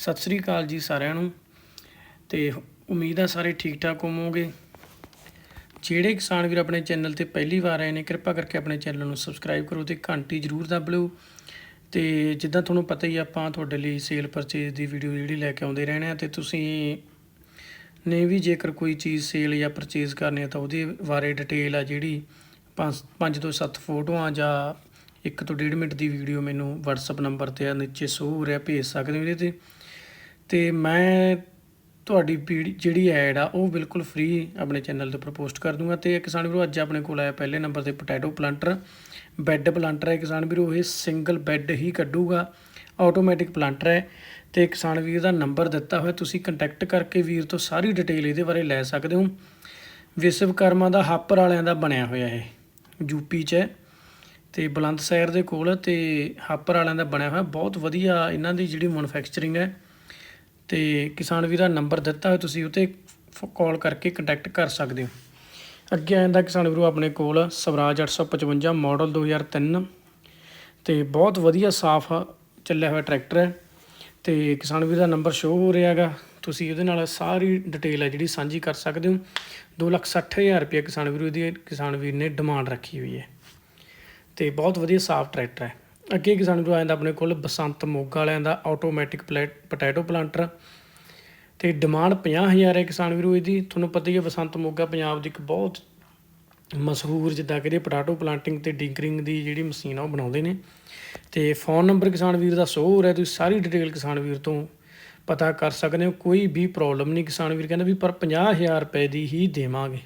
ਸਤਿ ਸ੍ਰੀ ਅਕਾਲ ਜੀ ਸਾਰਿਆਂ ਨੂੰ। ਤੇ ਉਮੀਦ ਆ ਸਾਰੇ ਠੀਕ ਠਾਕ ਹੋਵੋਗੇ। ਜਿਹੜੇ ਕਿਸਾਨ ਵੀਰ ਆਪਣੇ ਚੈਨਲ ਤੇ ਪਹਿਲੀ ਵਾਰ ਆਏ ਨੇ ਕਿਰਪਾ ਕਰਕੇ ਆਪਣੇ ਚੈਨਲ ਨੂੰ ਸਬਸਕ੍ਰਾਈਬ ਕਰੋ ਤੇ ਘੰਟੀ ਜ਼ਰੂਰ ਦਬ ਲਿਓ। ਤੇ ਜਿੱਦਾਂ ਤੁਹਾਨੂੰ ਪਤਾ ਹੀ ਆ, ਆਪਾਂ ਤੁਹਾਡੇ ਲਈ ਸੇਲ ਪਰਚੇਜ਼ ਦੀ ਵੀਡੀਓ ਜਿਹੜੀ ਲੈ ਕੇ ਆਉਂਦੇ ਰਹਿਣੇ ਆ ਤੇ ਤੁਸੀਂ ਨੇ ਵੀ ਜੇਕਰ ਕੋਈ ਚੀਜ਼ ਸੇਲ ਜਾਂ ਪਰਚੇਜ਼ ਕਰਨੀ ਹੈ ਤਾਂ ਉਹਦੇ ਬਾਰੇ ਡਿਟੇਲ ਆ ਜਿਹੜੀ 5 5 ਤੋਂ 7 ਫੋਟੋਆਂ ਜਾਂ 1 ਤੋਂ 1.5 ਮਿੰਟ ਦੀ ਵੀਡੀਓ ਮੈਨੂੰ WhatsApp ਨੰਬਰ ਤੇ ਆ ਨੀਚੇ ਸ਼ੋ ਹੋ ਰਿਹਾ ਭੇਜ ਸਕਦੇ ਹੋ ਇਹਦੇ ਤੇ। ਅਤੇ ਮੈਂ ਤੁਹਾਡੀ ਪੀੜੀ, ਜਿਹੜੀ ਐਡ ਆ, ਉਹ ਬਿਲਕੁਲ ਫ੍ਰੀ ਆਪਣੇ ਚੈਨਲ ਦੇ ਉੱਪਰ ਪੋਸਟ ਕਰ ਦੂੰਗਾ ਅਤੇ ਕਿਸਾਨ ਵੀਰੋ, ਅੱਜ ਆਪਣੇ ਕੋਲ ਆਇਆ ਪਹਿਲੇ ਨੰਬਰ ਤੇ ਪੋਟੈਟੋ ਪਲਾਂਟਰ ਬੈੱਡ ਪਲਾਂਟਰ ਹੈ। ਕਿਸਾਨ ਵੀਰੋ, ਇਹ ਸਿੰਗਲ ਬੈੱਡ ਹੀ ਕੱਢੂਗਾ ਆਟੋਮੈਟਿਕ ਪਲਾਂਟਰ ਹੈ ਤੇ ਕਿਸਾਨ ਵੀਰ ਦਾ ਨੰਬਰ ਦਿੱਤਾ ਹੋਇਆ, ਤੁਸੀਂ ਕੰਟੈਕਟ ਕਰਕੇ ਵੀਰ ਤੋਂ ਸਾਰੀ ਡਿਟੇਲ ਇਹਦੇ ਬਾਰੇ ਲੈ ਸਕਦੇ ਹੋ। ਵਿਸ਼ਵਕਰਮਾ ਦਾ ਹਾਪਰ ਵਾਲਿਆਂ ਦਾ ਬਣਿਆ ਹੋਇਆ ਇਹ ਯੂਪੀ 'ਚ ਹੈ ਤੇ ਬੁਲੰਦ ਸ਼ਹਿਰ ਦੇ ਕੋਲ ਤੇ ਹਾਪਰ ਵਾਲਿਆਂ ਦਾ ਬਣਿਆ ਹੋਇਆ, ਬਹੁਤ ਵਧੀਆ ਇਹਨਾਂ ਦੀ ਜਿਹੜੀ ਮੈਨੂਫੈਕਚਰਿੰਗ ਹੈ। ਤੇ ਕਿਸਾਨ ਵੀਰ ਦਾ ਨੰਬਰ ਦਿੱਤਾ ਹੋਇਆ, ਤੁਸੀਂ ਉਤੇ ਕਾਲ ਕਰਕੇ ਕੰਟੈਕਟ ਕਰ ਸਕਦੇ ਹੋ। ਅੱਗੇ ਆ ਜਾਂਦਾ ਕਿਸਾਨ ਵੀਰੋ ਆਪਣੇ ਕੋਲ, ਸਵਰਾਜ 855 ਮਾਡਲ 2003 ਤੇ ਬਹੁਤ ਵਧੀਆ ਸਾਫ਼ ਚੱਲਿਆ ਹੋਇਆ ਟਰੈਕਟਰ ਹੈ। ਤੇ ਕਿਸਾਨ ਵੀਰ ਦਾ ਨੰਬਰ ਸ਼ੋ ਹੋ ਰਿਹਾ ਹੈਗਾ। ਤੁਸੀਂ ਉਹਦੇ ਨਾਲ ਸਾਰੀ ਡਿਟੇਲ ਹੈ ਜਿਹੜੀ ਸਾਂਝੀ ਕਰ ਸਕਦੇ ਹੋ। 260000 ਰੁਪਏ ਕਿਸਾਨ ਵੀਰ ਦੀ, ਕਿਸਾਨ ਵੀਰ ਨੇ ਡਿਮਾਂਡ ਰੱਖੀ ਹੋਈ ਹੈ। ਤੇ ਬਹੁਤ ਵਧੀਆ ਸਾਫ਼ ਟਰੈਕਟਰ ਹੈ। ਅੱਗੇ ਕਿਸਾਨ ਵੀਰ ਆ ਜਾਂਦਾ ਆਪਣੇ ਕੋਲ ਬਸੰਤ ਮੋਗਾ ਵਾਲਿਆਂ ਦਾ ਆਟੋਮੈਟਿਕ ਪੋਟੈਟੋ ਪਲਾਂਟਰ ਤੇ ਡਿਮਾਂਡ 50000 ਹੈ ਕਿਸਾਨ ਵੀਰੋ ਇਹਦੀ। ਤੁਹਾਨੂੰ ਪਤਾ ਹੀ ਹੈ ਬਸੰਤ ਮੋਗਾ ਪੰਜਾਬ ਦੀ ਇੱਕ ਬਹੁਤ ਮਸ਼ਹੂਰ ਜਿੱਦਾਂ ਕਿ ਇਹਦੇ ਪੋਟੈਟੋ ਪਲਾਂਟਿੰਗ ਤੇ ਡਿੰਕਰਿੰਗ ਦੀ ਜਿਹੜੀ ਮਸ਼ੀਨ ਆ ਉਹ ਬਣਾਉਂਦੇ ਨੇ। ਤੇ ਫੋਨ ਨੰਬਰ ਕਿਸਾਨ ਵੀਰ ਦਾ ਸ਼ੋ ਹੋ ਰਿਹਾ ਤੁਸੀਂ ਸਾਰੀ ਡਿਟੇਲ ਕਿਸਾਨ ਵੀਰ ਤੋਂ ਪਤਾ ਕਰ ਸਕਦੇ ਹੋ। ਕੋਈ ਵੀ ਪ੍ਰੋਬਲਮ ਨਹੀਂ ਕਿਸਾਨ ਵੀਰ ਕਹਿੰਦਾ ਵੀ ਪਰ 50000 ਰੁਪਏ ਦੀ ਹੀ ਦੇਵਾਂਗੇ।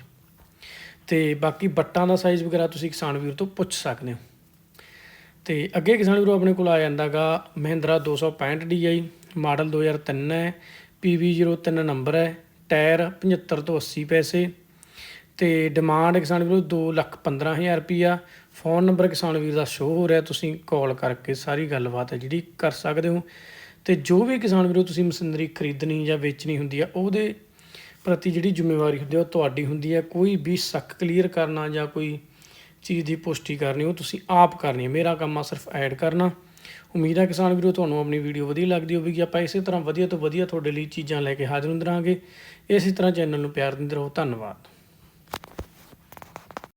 ਤੇ ਬਾਕੀ ਬੱਟਾਂ ਦਾ ਸਾਈਜ਼ ਵਗੈਰਾ ਤੁਸੀਂ ਕਿਸਾਨ ਵੀਰ ਤੋਂ ਪੁੱਛ ਸਕਦੇ ਹੋ। ਤੇ ਅੱਗੇ ਕਿਸਾਨ ਵੀਰੋ ਆਪਣੇ ਕੋਲ ਆ ਜਾਂਦਾਗਾ ਮਹਿੰਦਰਾ 265 DI ਮਾਡਲ 2003 ਹੈ PV03 ਨੰਬਰ ਹੈ, ਟਾਇਰ 75 ਤੋਂ 80 ਪੈਸੇ ਤੇ ਡਿਮਾਂਡ ਕਿਸਾਨ ਵੀਰੋ 2 ਲੱਖ 15000 ਰੁਪਿਆ ਫੋਨ ਨੰਬਰ ਕਿਸਾਨ ਵੀਰ ਦਾ ਸ਼ੋ ਹੋ ਰਿਹਾ, ਤੁਸੀਂ ਕਾਲ ਕਰਕੇ ਸਾਰੀ ਗੱਲਬਾਤ ਹੈ ਜਿਹੜੀ ਕਰ ਸਕਦੇ ਹੋ। ਤੇ ਜੋ ਵੀ ਕਿਸਾਨ ਵੀਰੋ ਤੁਸੀਂ ਮਸ਼ੀਨਰੀ ਖਰੀਦਣੀ ਜਾਂ ਵੇਚਣੀ ਹੁੰਦੀ ਆ, ਉਹਦੇ ਪ੍ਰਤੀ ਜਿਹੜੀ ਜ਼ਿੰਮੇਵਾਰੀ ਹੁੰਦੀ ਆ, ਉਹ ਤੁਹਾਡੀ ਹੁੰਦੀ ਹੈ ਕੋਈ ਵੀ ਸ਼ੱਕ ਕਲੀਅਰ ਕਰਨਾ ਜਾਂ ਕੋਈ ਚੀਜ਼ ਦੀ ਪੁਸ਼ਟੀ ਕਰਨੀ, ਉਹ ਤੁਸੀਂ ਆਪ ਕਰਨੀ ਹੈ। ਮੇਰਾ ਕੰਮ ਆ ਸਿਰਫ ਐਡ ਕਰਨਾ। ਉਮੀਦ ਹੈ ਕਿਸਾਨ ਵੀਰੋ, ਤੁਹਾਨੂੰ ਆਪਣੀ ਵੀਡੀਓ ਵਧੀਆ ਲੱਗਦੀ ਹੋਵੇਗੀ। ਆਪਾਂ ਇਸੇ ਤਰ੍ਹਾਂ ਵਧੀਆ ਤੋਂ ਵਧੀਆ ਤੁਹਾਡੇ ਲਈ ਚੀਜ਼ਾਂ ਲੈ ਕੇ ਹਾਜ਼ਰ ਹੁੰਦੇ ਰਹਾਂਗੇ। ਇਸੇ ਤਰ੍ਹਾਂ ਚੈਨਲ ਨੂੰ ਪਿਆਰ ਦਿੰਦੇ ਰਹੋ। ਧੰਨਵਾਦ।